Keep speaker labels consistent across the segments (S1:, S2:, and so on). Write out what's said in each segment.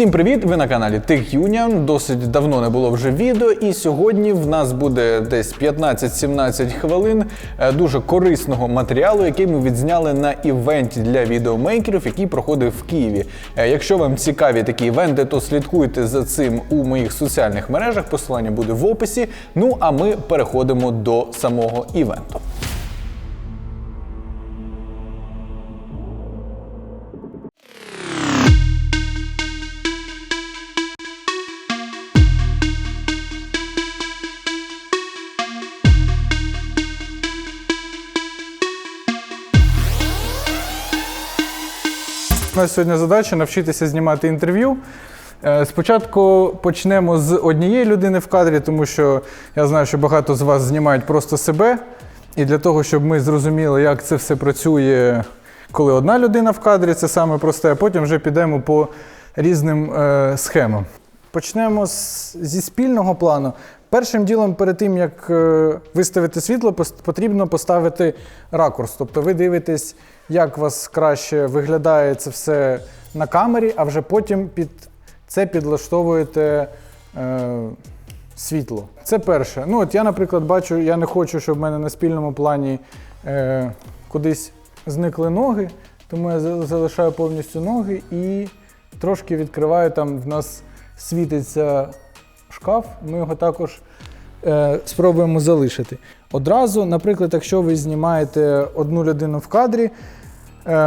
S1: Всім привіт! Ви на каналі Tech Union. Досить давно не було вже відео, і сьогодні в нас буде десь 15-17 хвилин е, дуже корисного матеріалу, який ми відзняли на івенті для відеомейкерів, який проходив в Києві. Е, Якщо вам цікаві такі івенти, то слідкуйте за цим у моїх соціальних мережах. Посилання буде в описі. Ну а ми переходимо до самого івенту.
S2: Нас сьогодні задача навчитися знімати інтерв'ю. Е, Спочатку почнемо з однієї людини в кадрі, тому що я знаю, що багато з вас знімають просто себе. І для того, щоб ми зрозуміли, як це все працює, коли одна людина в кадрі, це саме просте, а потім вже підемо по різним е, схемам. Почнемо з, зі спільного плану. Першим ділом, перед тим як е, виставити світло, потрібно поставити ракурс. Тобто ви дивитесь, як у вас краще виглядає це все на камері, а вже потім під це підлаштовуєте е, світло. Це перше. Ну, от я, наприклад, бачу, я не хочу, щоб в мене на спільному плані е, кудись зникли ноги, тому я залишаю повністю ноги і трошки відкриваю там в нас світиться шкаф, ми його також е, спробуємо залишити. Одразу, наприклад, якщо ви знімаєте одну людину в кадрі,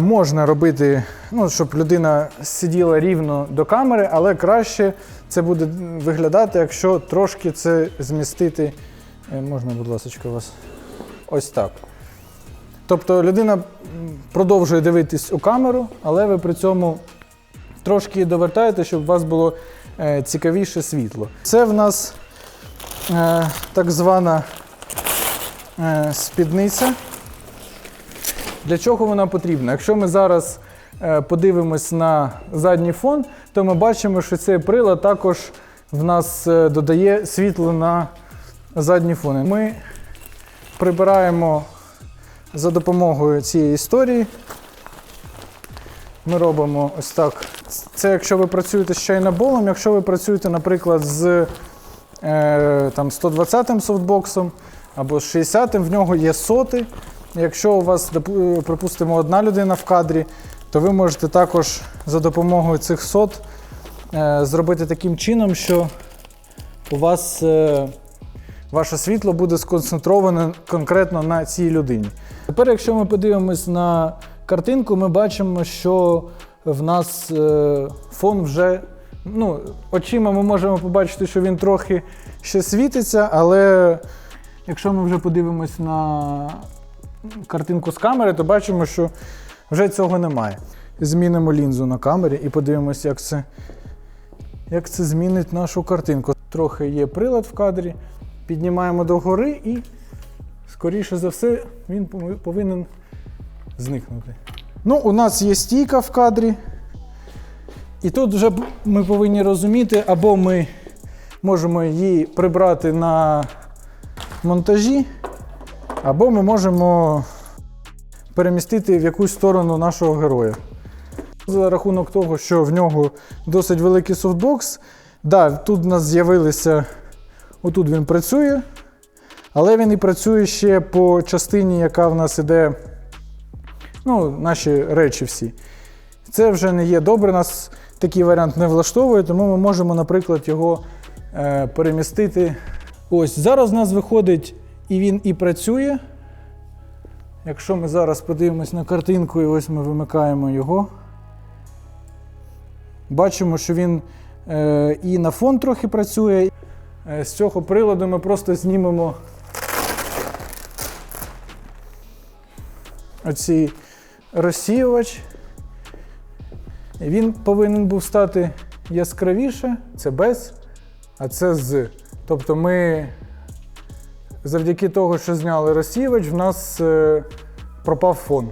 S2: можна робити, ну, щоб людина сиділа рівно до камери, але краще це буде виглядати, якщо трошки це змістити. Е, можна, будь ласка, вас ось так. Тобто людина продовжує дивитись у камеру, але ви при цьому трошки довертаєте, щоб у вас було е, цікавіше світло. Це в нас е, так звана е, спідниця. Для чого вона потрібна? Якщо ми зараз е, подивимось на задній фон, то ми бачимо, що цей прилад також в нас е, додає світло на задній фон. Ми прибираємо за допомогою цієї історії. Ми робимо ось так. Це якщо ви працюєте з чайноболом, якщо ви працюєте, наприклад, з е, там, 120-м софтбоксом або з 60-м, в нього є соти. Якщо у вас, е, припустимо, одна людина в кадрі, то ви можете також за допомогою цих сот е, зробити таким чином, що у вас е, ваше світло буде сконцентроване конкретно на цій людині. Тепер, якщо ми подивимось на картинку, ми бачимо, що в нас фон вже. Ну, очима ми можемо побачити, що він трохи ще світиться, але якщо ми вже подивимось на картинку з камери, то бачимо, що вже цього немає. Змінимо лінзу на камері і подивимося, як це, як це змінить нашу картинку. Трохи є прилад в кадрі, піднімаємо догори і, скоріше за все, він повинен зникнути. Ну, у нас є стійка в кадрі. І тут вже ми повинні розуміти, або ми можемо її прибрати на монтажі, або ми можемо перемістити в якусь сторону нашого героя. За рахунок того, що в нього досить великий софтбокс, да, тут в нас з'явилися, отут він працює, але він і працює ще по частині, яка в нас іде, ну, наші речі всі. Це вже не є добре, нас такий варіант не влаштовує, тому ми можемо, наприклад, його е, перемістити. Ось зараз у нас виходить і він і працює. Якщо ми зараз подивимось на картинку, і ось ми вимикаємо його. Бачимо, що він е, і на фон трохи працює. Е, з цього приладу ми просто знімемо оцей розсіювач. Він повинен був стати яскравіше, це без, а це з. Тобто ми завдяки того, що зняли розсіювач, в нас е, пропав фон.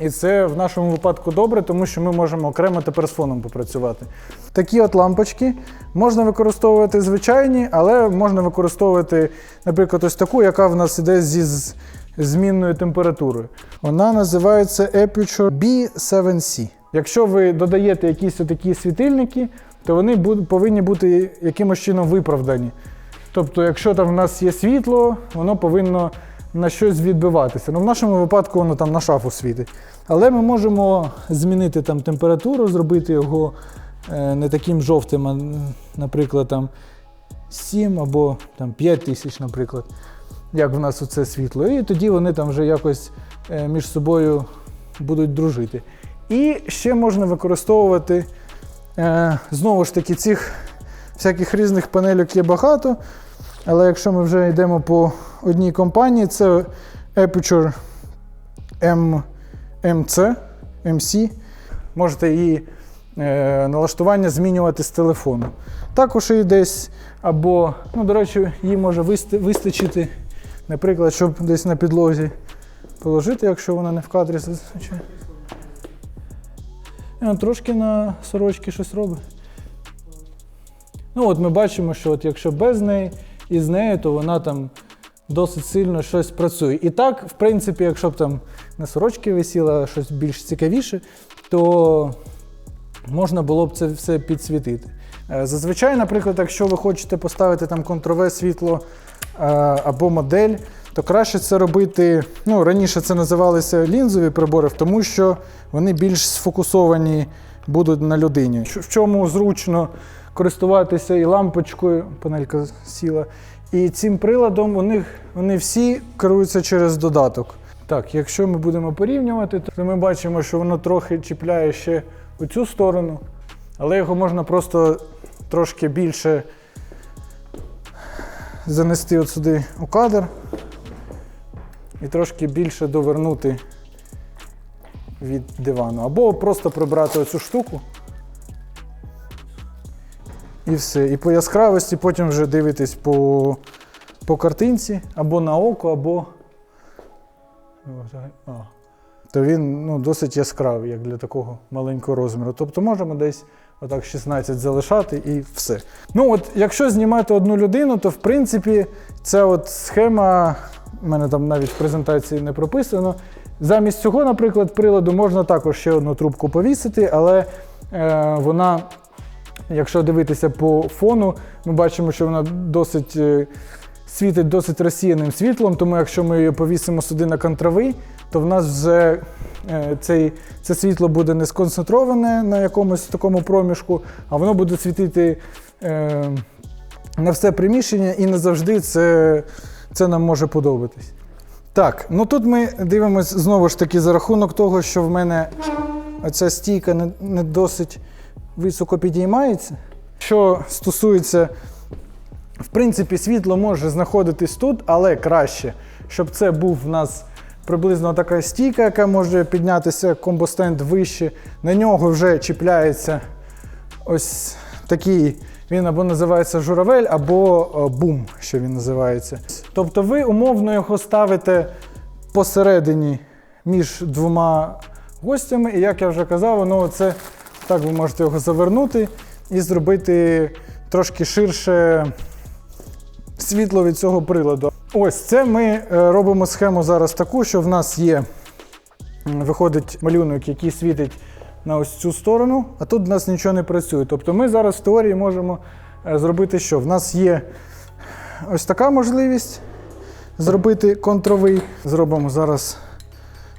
S2: І це в нашому випадку добре, тому що ми можемо окремо тепер з фоном попрацювати. Такі от лампочки можна використовувати звичайні, але можна використовувати, наприклад, ось таку, яка в нас іде зі змінною температурою. Вона називається Aputure B7C. Якщо ви додаєте якісь такі світильники, то вони повинні бути якимось чином виправдані. Тобто, якщо там в нас є світло, воно повинно на щось відбиватися. Ну, в нашому випадку воно там на шафу світить. Але ми можемо змінити там температуру, зробити його е, не таким жовтим, а, наприклад, там 7 або там, 5 тисяч, наприклад, як в нас оце світло. І тоді вони там вже якось е, між собою будуть дружити. І ще можна використовувати е, знову ж таки цих всяких різних панельок є багато. Але якщо ми вже йдемо по одній компанії, це Aperture MC, MC. Можете її е, налаштування змінювати з телефону. Також і десь, або, ну, до речі, її може вистачити, наприклад, щоб десь на підлозі положити, якщо вона не в кадрі зазвичай. Е, Трошки на сорочки щось робить. Ну, от ми бачимо, що от якщо без неї і з нею, то вона там досить сильно щось працює. І так, в принципі, якщо б там на сорочки висіло щось більш цікавіше, то можна було б це все підсвітити. Е, Зазвичай, наприклад, якщо ви хочете поставити там контрове світло е, або модель, то краще це робити. Ну, раніше це називалися лінзові прибори, тому що вони більш сфокусовані будуть на людині. В чому зручно користуватися і лампочкою, панелька сіла, і цим приладом у них вони всі керуються через додаток. Так, якщо ми будемо порівнювати, то ми бачимо, що воно трохи чіпляє ще у цю сторону, але його можна просто трошки більше занести от сюди у кадр і трошки більше довернути від дивану. Або просто прибрати оцю штуку. І все. І по яскравості потім вже дивитесь по, по картинці, або на око, або. А. То він ну, досить яскравий, як для такого маленького розміру. Тобто можемо десь отак 16 залишати і все. Ну от, якщо знімати одну людину, то в принципі ця от схема, в мене там навіть в презентації не прописано. Замість цього, наприклад, приладу можна також ще одну трубку повісити, але е, вона Якщо дивитися по фону, ми бачимо, що вона досить е, світить досить розсіяним світлом, тому якщо ми її повісимо сюди на контравий, то в нас вже е, цей, це світло буде не сконцентроване на якомусь такому проміжку, а воно буде світити е, на все приміщення і не завжди це, це нам може подобатись. Так, ну тут ми дивимося знову ж таки за рахунок того, що в мене оця стійка не, не досить високо підіймається. Що стосується, в принципі, світло може знаходитись тут, але краще, щоб це був в нас приблизно така стійка, яка може піднятися комбостенд вище. На нього вже чіпляється ось такий. Він або називається журавель, або е, бум, що він називається. Тобто ви умовно його ставите посередині між двома гостями, і як я вже казав, воно це так ви можете його завернути і зробити трошки ширше світло від цього приладу. Ось це ми е, робимо схему зараз таку, що в нас є, виходить малюнок, який світить на ось цю сторону, а тут в нас нічого не працює. Тобто ми зараз в теорії можемо е, зробити що? В нас є ось така можливість зробити контровий. Зробимо зараз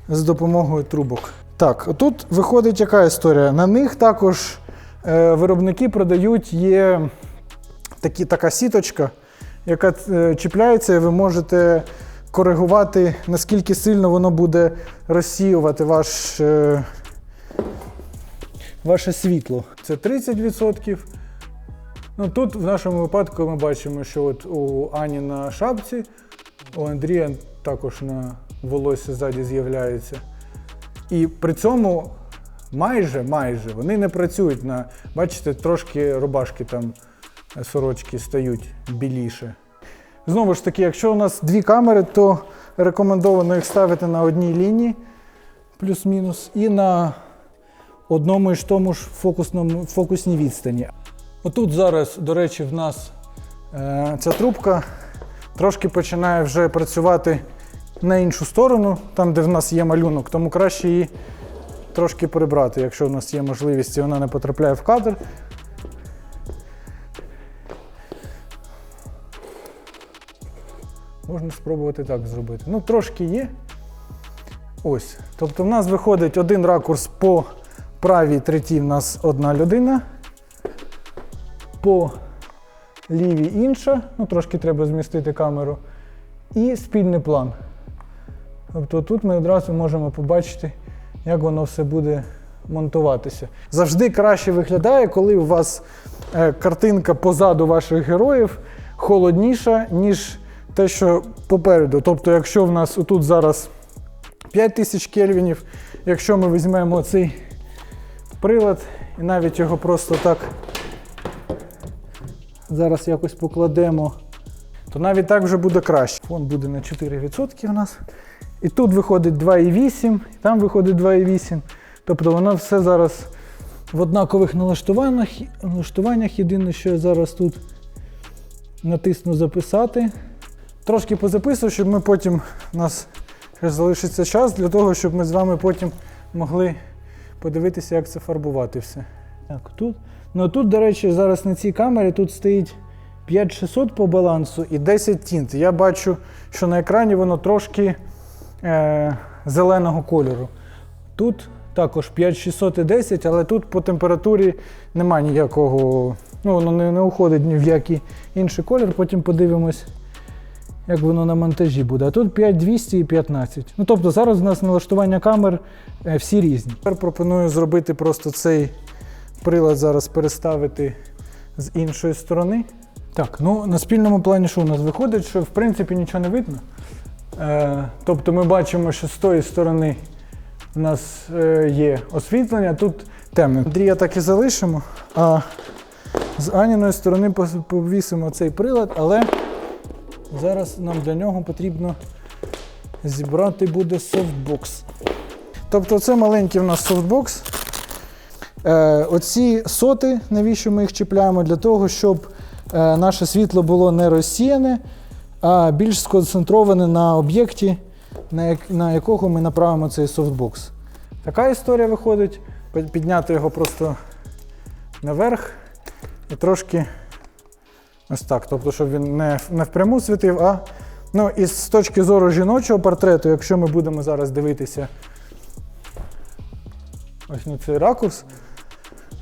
S2: з допомогою трубок. Так, тут виходить яка історія? На них також е, виробники продають є такі, така сіточка, яка е, чіпляється, і ви можете коригувати, наскільки сильно воно буде розсіювати ваш, е, ваше світло. Це 30%. Ну, тут в нашому випадку ми бачимо, що от у Ані на шапці, у Андрія також на волосся ззаді з'являється. І при цьому майже майже вони не працюють на. Бачите, трошки рубашки там е, сорочки стають біліше. Знову ж таки, якщо у нас дві камери, то рекомендовано їх ставити на одній лінії, плюс-мінус, і на одному і ж тому ж фокусному, фокусній відстані. Отут зараз, до речі, в нас е, ця трубка трошки починає вже працювати на іншу сторону, там, де в нас є малюнок, тому краще її трошки прибрати, якщо в нас є можливість і вона не потрапляє в кадр. Можна спробувати так зробити. Ну, трошки є. Ось. Тобто в нас виходить один ракурс по правій треті в нас одна людина, по лівій інша. Ну, трошки треба змістити камеру. І спільний план. Тобто тут ми одразу можемо побачити, як воно все буде монтуватися. Завжди краще виглядає, коли у вас е, картинка позаду ваших героїв холодніша, ніж те, що попереду. Тобто, якщо в нас отут зараз 5000 кельвінів, якщо ми візьмемо цей прилад і навіть його просто так зараз якось покладемо, то навіть так вже буде краще. Фон буде на 4% у нас. І тут виходить 2,8, і там виходить 2,8. Тобто воно все зараз в однакових налаштуваннях. налаштуваннях. Єдине, що я зараз тут натисну записати. Трошки позаписую, щоб ми потім у нас залишиться час для того, щоб ми з вами потім могли подивитися, як це фарбувати все. Так, тут. Ну тут, до речі, зараз на цій камері тут стоїть 5600 по балансу і 10 тінт. Я бачу, що на екрані воно трошки е, зеленого кольору. Тут також 5610, але тут по температурі немає ніякого, ну воно не, не уходить ні в який інший колір. Потім подивимось, як воно на монтажі буде. А тут 5200 і 15. Ну тобто зараз у нас налаштування камер е, всі різні. Тепер пропоную зробити просто цей прилад зараз переставити з іншої сторони. Так, ну на спільному плані що у нас виходить, що в принципі нічого не видно. Е, тобто ми бачимо, що з тої сторони у нас е, є освітлення, тут темне. Андрія так і залишимо, а з Аніної сторони повісимо цей прилад, але зараз нам для нього потрібно зібрати буде софтбокс. Тобто це маленький у нас софтбокс. Е, оці соти, навіщо ми їх чіпляємо? Для того, щоб наше світло було не розсіяне, а більш сконцентроване на об'єкті, на, як, на якого ми направимо цей софтбокс. Така історія виходить. Підняти його просто наверх і трошки ось так. Тобто, щоб він не, не впряму світив, а ну, і з точки зору жіночого портрету, якщо ми будемо зараз дивитися ось на цей ракурс.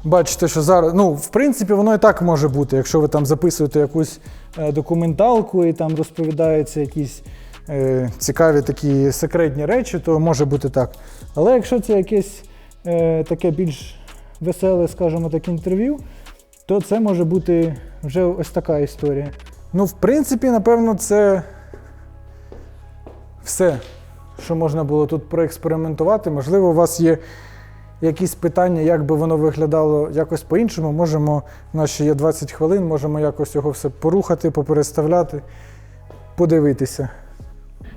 S2: Бачите, що зараз, ну, в принципі, воно і так може бути, якщо ви там записуєте якусь е, документалку і там розповідаються якісь е, цікаві такі секретні речі, то може бути так. Але якщо це якесь е, таке більш веселе, скажімо так, інтерв'ю, то це може бути вже ось така історія. Ну, в принципі, напевно, це все, що можна було тут проекспериментувати. Можливо, у вас є якісь питання, як би воно виглядало якось по-іншому. Можемо, у нас ще є 20 хвилин, можемо якось його все порухати, попереставляти, подивитися.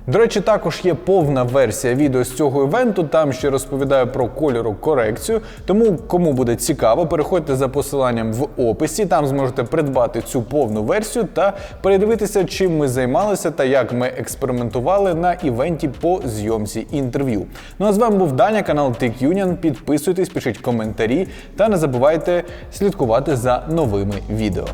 S1: До речі, також є повна версія відео з цього івенту. Там ще розповідаю про кольору корекцію. Тому, кому буде цікаво, переходьте за посиланням в описі. Там зможете придбати цю повну версію та передивитися, чим ми займалися та як ми експериментували на івенті по зйомці інтерв'ю. Ну а з вами був Даня, канал Tech Union. Підписуйтесь, пишіть коментарі та не забувайте слідкувати за новими відео.